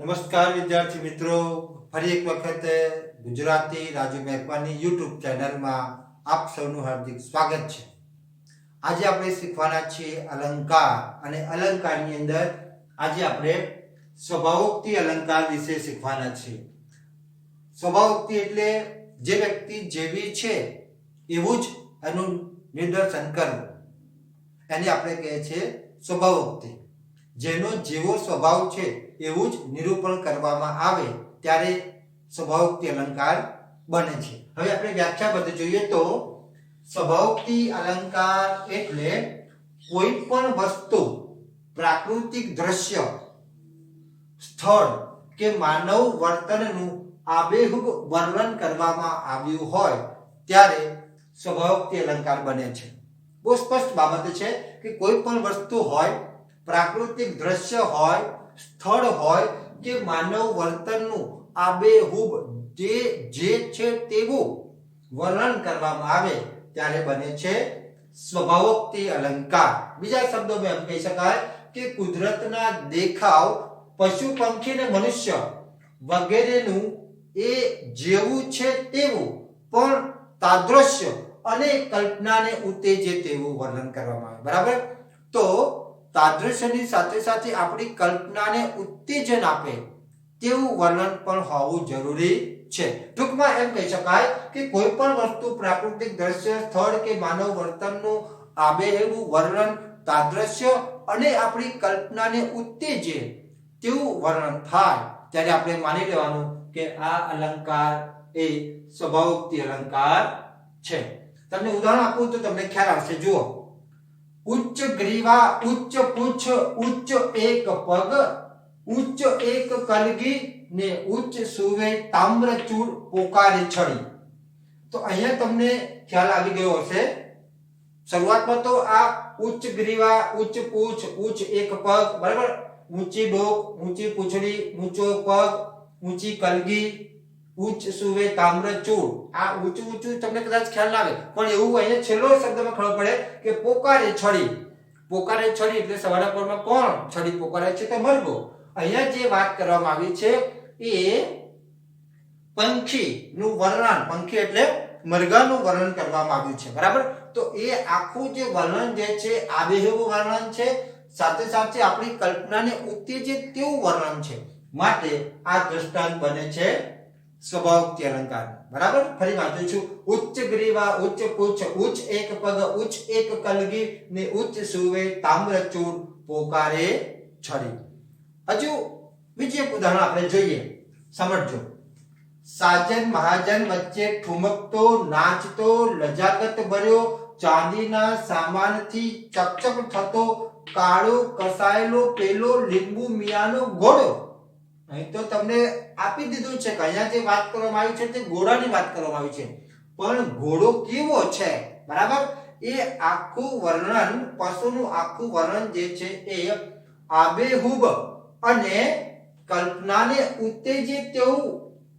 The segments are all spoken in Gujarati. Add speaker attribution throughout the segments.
Speaker 1: નમસ્કાર વિદ્યાર્થી મિત્રો. ફરી એક વખત ગુજરાતી રાજુ મહેકવાની યુટ્યુબ ચેનલમાં આપ સૌનું હાર્દિક સ્વાગત છે. આજે આપણે શીખવાના છીએ અલંકાર અને અલંકારની અંદર આજે આપણે સ્વભાવોક્તિ અલંકાર વિશે શીખવાના છીએ. સ્વભાવોક્તિ એટલે જે વ્યક્તિ જેવી છે એવું જ એનું નિદર્શન કરવું. એને આપણે કહે છે સ્વભાવોક્તિ. જેનો જેવો સ્વભાવ છે એવું જ નિરૂપણ કરવામાં આવે ત્યારે સ્વભાવોક્તિ અલંકાર બને છે. હવે આપણે વ્યાખ્યા બધી જોઈએ તો સ્વભાવોક્તિ અલંકાર એટલે કોઈ પણ વસ્તુ, પ્રાકૃતિક દ્રશ્ય, સ્થળ કે માનવ વર્તનનું આબેહૂબ વર્ણન કરવામાં આવ્યું હોય ત્યારે સ્વભાવોક્તિ અલંકાર બને છે. બહુ સ્પષ્ટ બાબત છે કે કોઈ પણ વસ્તુ હોય પ્રાકૃતિક દ્રશ્ય હોય, સ્થળ હોય કે માનવ વર્તનનું આબેહૂબ જે જે છે તેવું વર્ણન કરવામાં આવે ત્યારે બને છે સ્વભાવોક્તિ અલંકાર. બીજા શબ્દોમાં એમ કહી શકાય કે કુદરતના દેખાવ પશુ, પંખી ને મનુષ્ય વગેરેનું એ જેવું છે તેવું, પણ તાદ્રશ્ય અને કલ્પનાને ઉત્તેજે તેવું વર્ણન કરવામાં આવે. બરાબર? તો તાદ્રશ્યની સાથે સાથે આપણી કલ્પનાને ઉત્તેજન આપે તેવું વર્ણન પણ હોવું જરૂરી છે. ટૂંકમાં એમ કહી શકાય કે કોઈ પણ વસ્તુ પ્રાકૃતિક દ્રશ્ય, સ્થળ કે માનવ વર્તનનું આબેહૂબ વર્ણન તાદ્રશ્ય અને આપણી કલ્પનાને ઉત્તેજે તેવું વર્ણન થાય. ત્યારે આપણે માની લેવાનું કે આ અલંકાર એ સ્વભાવોક્તિ અલંકાર છે. તમને ઉદાહરણ આપું તો તમને ખ્યાલ આવશે. જુઓ. ઉચ્ચ ગ્રીવા, ઉચ્ચ પૂછ, ઉચ્ચ એક પગ, ઉચ્ચ એક કલગી ને ઉચ્ચ સુવે તામ્રચૂર પોકારે છડી તો અહીંયા તમને ખ્યાલ આવી ગયો હશે. શરૂઆતમાં તો આ ઉચ્ચ ગ્રીવા, ઉચ્ચ પૂછ, ઉચ્ચ એક પગ, બરાબર? ઊંચી ડોક, ઊંચી પૂંછડી, ઊંચો પગ, ઊંચી કલગી ઉચ્ચ સુવે તામ્રચૂડ આ ઊંચું ઊંચું તમને કદાચ ખ્યાલ આવે પણ એવું અહીંયા છેલ્લો શબ્દમાં ખબર પડે કે પોકારે છડી. પોકારે છડી એટલે સવારના પરમાં કોણ છડી પોકારે છે તો મરઘો. અહીંયા જે વાત કરવામાં આવી છે એ પંખી નું વર્ણન, પંખી એટલે મરઘાનું વર્ણન કરવામાં આવ્યું છે, બરાબર? તો એ આખું જે વર્ણન જે છે, આબેહૂબ વર્ણન છે, સાથે સાથે આપણી કલ્પનાને ઉત્તેજે તેવું વર્ણન છે. માટે આ દ્રષ્ટાંત બને છે સ્વભાવોક્તિ અલંકાર બરાબર? ફરી વાંચું છું. ઉચ્ચ ગ્રીવા, ઉચ્ચ પૂછ ઉચ્ચ એક પગ, ઉચ્ચ એક કલગી ને ઉચ્ચ સુવે તામ્રચૂર પોકારે છડી. હજુ બીજું એક ઉદાહરણ આપણે જોઈએ. સમજજો. સાજન, મહાજન વચ્ચે ઠુમકતો, નાચતો લજાગત ભર્યો, ચાંદીના સામાનથી ચકચક થતો, કાળો, કસાયેલો, પેલો, લીંબુ, મિયાનો ઘોડો. અહીં તો તમને આપી દીધું છે કે અહીંયા જે વાત કરવામાં આવી છે તે ઘોડાની વાત કરવામાં આવી છે. પણ ઘોડો કેવો છે? બરાબર? એ આખું વર્ણન, પશુનું આખું વર્ણન જે છે એ આબેહૂબ અને કલ્પનાને ઉત્તેજે તેવું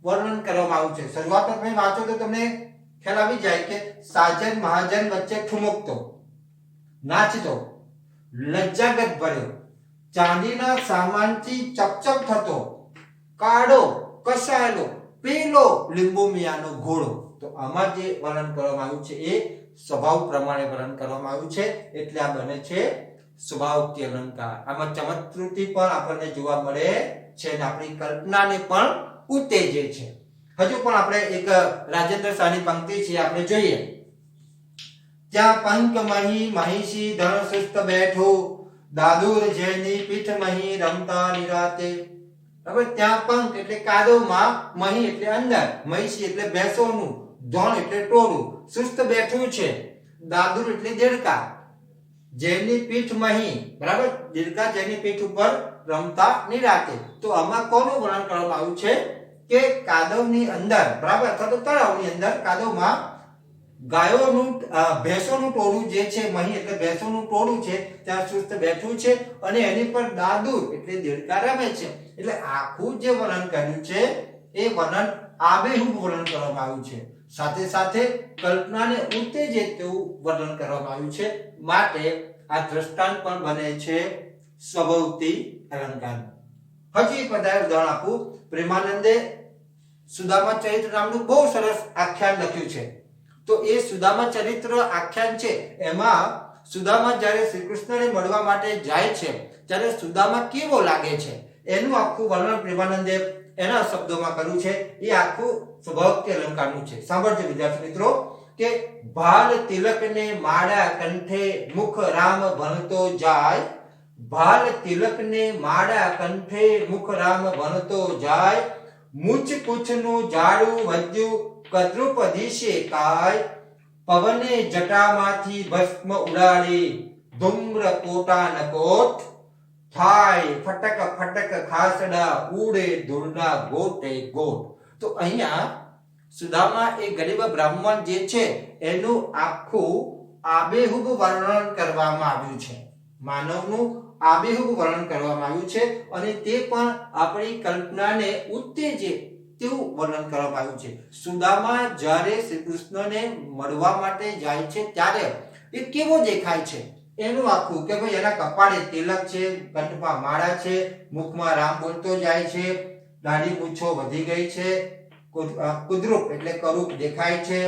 Speaker 1: વર્ણન કરવામાં આવ્યું છે. શરૂઆતમાં તમે વાંચો તો તમને ખ્યાલ આવી જાય કે સાજન મહાજન વચ્ચે ઠુમકતો, નાચતો, લજ્જાગત ભર્યો, ચાંદીના સામાનથી ચપચપ થતો કાળો કસાયેલો પેલો લીંબુ મિયાનો ઘોડો. તો આમાં જે વર્ણન કરવામાં આવ્યું છે એ સ્વભાવ પ્રમાણે વર્ણન કરવામાં આવ્યું છે. એટલે આ બને છે સ્વભાવોક્તિ અલંકાર. આમાં ચમત્કૃતિ પણ આપણને જોવા મળે છે અને આપણી કલ્પનાને પણ ઉત્તેજે છે. હજુ પણ આપણે એક રાજેન્દ્ર શાહની પંક્તિ છે આપણે જોઈએ. ત્યાં પંક મહી મહિષી ધણ સુસ્ત બેઠો, દાદુર જેની પીઠ મહી રમતા નિરાતે હવે ત્યાં પંખ એટલે કાદવમાં મહી એટલે અંદર મહિષી એટલે ભેંસોનું, ધોણ એટલે ટોળું, સુસ્ત બેઠું છે, દાદુર એટલે દેડકા, જેની પીઠ મહી, બરાબર? દેડકા જેની પીઠ ઉપર રમતા નિરાતે તો આમાં કોનું વર્ણન કરવામાં આવ્યું છે? કે કાદવની અંદર, બરાબર? અથવા તો તળાવની અંદર કાદવમાં ગાયોનું ભેંસોનું ટોળું જે છે, મહી એટલે ભેંસોનું ટોળું છે, ત્યાં સુસ્ત બેઠું છે અને એની પર દાદુર એટલે દેડકા રમે છે. એટલે આખું જે વર્ણન કર્યું છે, એ વર્ણન આબેહૂબ વર્ણન કરવામાં આવ્યું છે. સાથે સાથે કલ્પનાને ઉત્તેજે તેવું વર્ણન કરવામાં આવ્યું છે. માટે આ દ્રષ્ટાંત પણ બને છે સ્વભાવતી અલંકાર હજી એક વધારે ઉદાહરણ આપું. પ્રેમાનંદે સુદામા ચરિત્ર નામનું બહુ સરસ આખ્યાન લખ્યું છે. તો એ સુદામા ચરિત્ર આખ્યાન છે. એમાં સુદામા જ્યારે શ્રી કૃષ્ણને મળવા માટે જાય છે, ત્યારે સુદામા કેવો લાગે છે? એનું આખું વર્ણન પ્રેમાનંદે એના શબ્દોમાં કર્યું છે. એ આખું સ્વભાવથી અલંકારનું છે. સાંભળજો વિદ્યાર્થી મિત્રો કે ભાલ તિલકને માળા કંઠે મુખ રામ ભણતો જાય. ભાલ તિલકને માળા કંઠે મુખ રામ ભણતો જાય. મૂછ કુછનું જાડું વધ્યું કદ્રુપ છે કાય પવને જટામાંથી ભસ્મ ઉડાડી, ધુમ્ર કોટા નકોટ, થાય ફટક ફટક ખાસડા, ઉડે ધૂળના ગોટે ગોટ. તો અહીંયા સુદામા એ ગરીબ બ્રાહ્મણ જે છે, એનું આખું આબેહૂબ વર્ણન કરવામાં આવ્યું છે. માનવનું આબેહૂબ વર્ણન કરવામાં આવ્યું છે અને તે પણ આપણી કલ્પનાને ઉત્તેજે તેવું વર્ણન કરવામાં આવ્યું છે. સુદામા જ્યારે શ્રી કૃષ્ણને મળવા માટે જાય છે, ત્યારે એ કેવો દેખાય છે? એનું આખું કે ભાઈ એના કપાળે તિલક છે, કંઠમાં માળા છે, મુખમાં રામ બોલતો જાય છે દાઢી મૂછો વધી ગઈ છે કુદરૂપ એટલે કરૂપ દેખાય છે,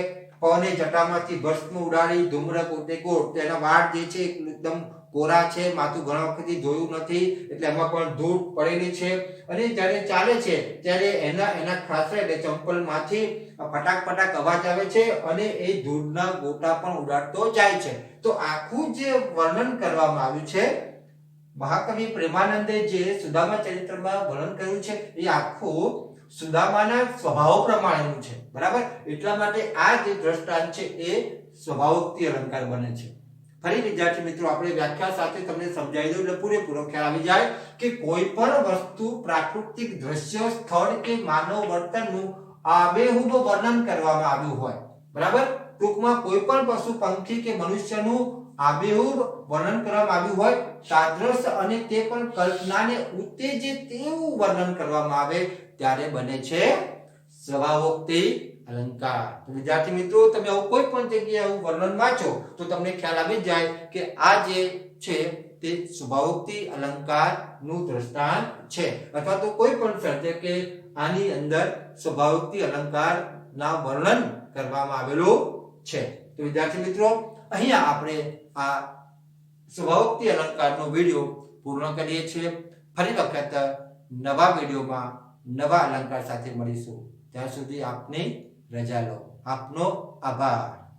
Speaker 1: પવને જટામાંથી ભસ્મ ઉડાડી ધૂમ્ર કોટે કોટ તેના વાળ જે છે એકદમ કોરા છે, માથું ઘણા વખતથી ધોયું નથી, એટલે એમાં પણ ધૂળ પડેલી છે. અને જ્યારે ચાલે છે, ત્યારે એના એના ખાસા એટલે ચંપલમાંથી ફટાક ફટાક અવાજ આવે છે અને એ ધૂળના ગોટા પણ ઉડાડતો જાય છે. તો આખું જે વર્ણન કરવામાં આવ્યું છે, મહાકવિ પ્રેમાનંદે જે સુદામા ચરિત્રમાં વર્ણન કર્યું છે, એ આખું સુદામાના સ્વભાવ પ્રમાણેનું છે. બરાબર? એટલા માટે આ જે દ્રષ્ટાંત છે, એ સ્વભાવોક્તિ અલંકાર બને છે. ફરી વિદ્યાર્થી મિત્રો, આપણે વ્યાખ્યા સાથે તમને સમજાવી દઉં એટલે પૂરેપૂરો ખ્યાલ આવી જાય કે કોઈ પણ વસ્તુ પ્રાકૃતિક દ્રશ્ય, સ્થળ કે માનવ વર્તનનું આબેહૂબ વર્ણન કરવામાં આવ્યું હોય. બરાબર? ટૂંકમાં કોઈ પણ પશુ, પંખી કે મનુષ્યનું આબેહૂબ વર્ણન કરવામાં આવ્યું હોય સાદ્રશ અને તે પણ કલ્પનાને ઉત્તેજે તેવું વર્ણન કરવામાં આવે ત્યારે બને છે સ્વભાવોક્તિ અલંકાર. તો વિદ્યાર્થી મિત્રો, તમે આવું કોઈ પણ જગ્યાએ આવું વર્ણન વાંચો, તો તમને ખ્યાલ આવી જાય કે આ જે છે તે સ્વભાવોક્તિ અલંકારનું દ્રષ્ટાંત છે. અથવા તો કોઈ પણ સર્જકે આની અંદર સ્વભાવોક્તિ અલંકાર ના વર્ણન કરવામાં આવેલું છે. તો વિદ્યાર્થી મિત્રો, અહીંયા આપણે આ સ્વભાવોક્તિ અલંકારનો વીડિયો પૂર્ણ કરીએ છીએ. ફરી વખત નવા વિડીયોમાં નવા અલંકાર સાથે મળીશું. ત્યાં સુધી આપની રજા લો. આપનો આભાર.